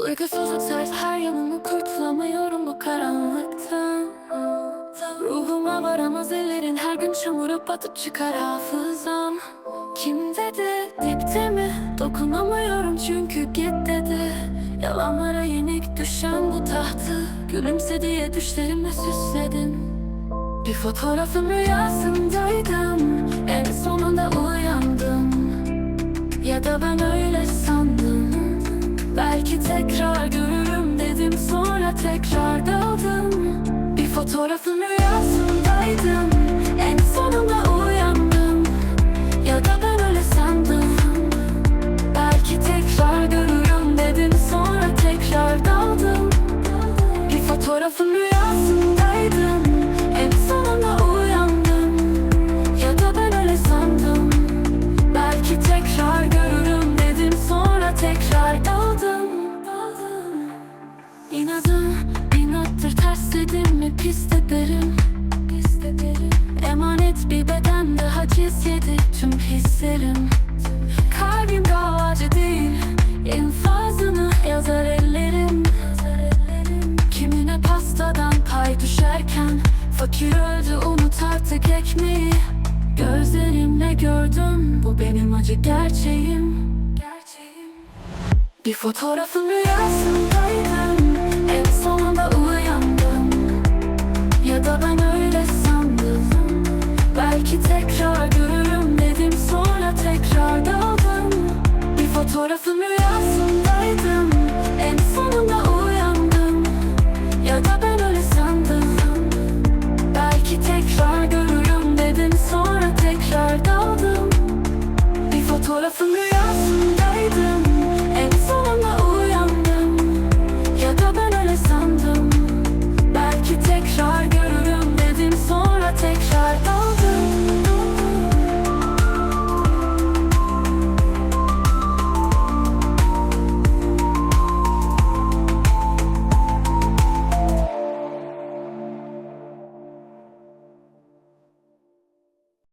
Uykusuzluk sert her yanımı kurtulamıyorum bu karanlıktan Ruhuma varamaz ellerin her gün çamura batıp çıkar hafızam. Kim dedi dipte mi? Dokunamıyorum çünkü git dedi. Yalanlara yenik düşen bu tahtı Gülümse diye düşlerimle süsledim. Bir fotoğrafın rüyasındaydım En sonunda uyandım. Ya da ben öyle sandım Belki tekrar görürüm dedim sonra tekrar daldım. Bir fotoğrafın Emanet bir bedende haciz yedi tüm hislerim. Kalbim davacı değil infazını yazar ellerim. Kimine pastadan pay düşerken Fakir öldü unut artık ekmeği. Gözlerimle gördüm bu benim acı gerçeğim. Gerçeğim. Bir fotoğrafın rüyasındaydım Tüm rüyası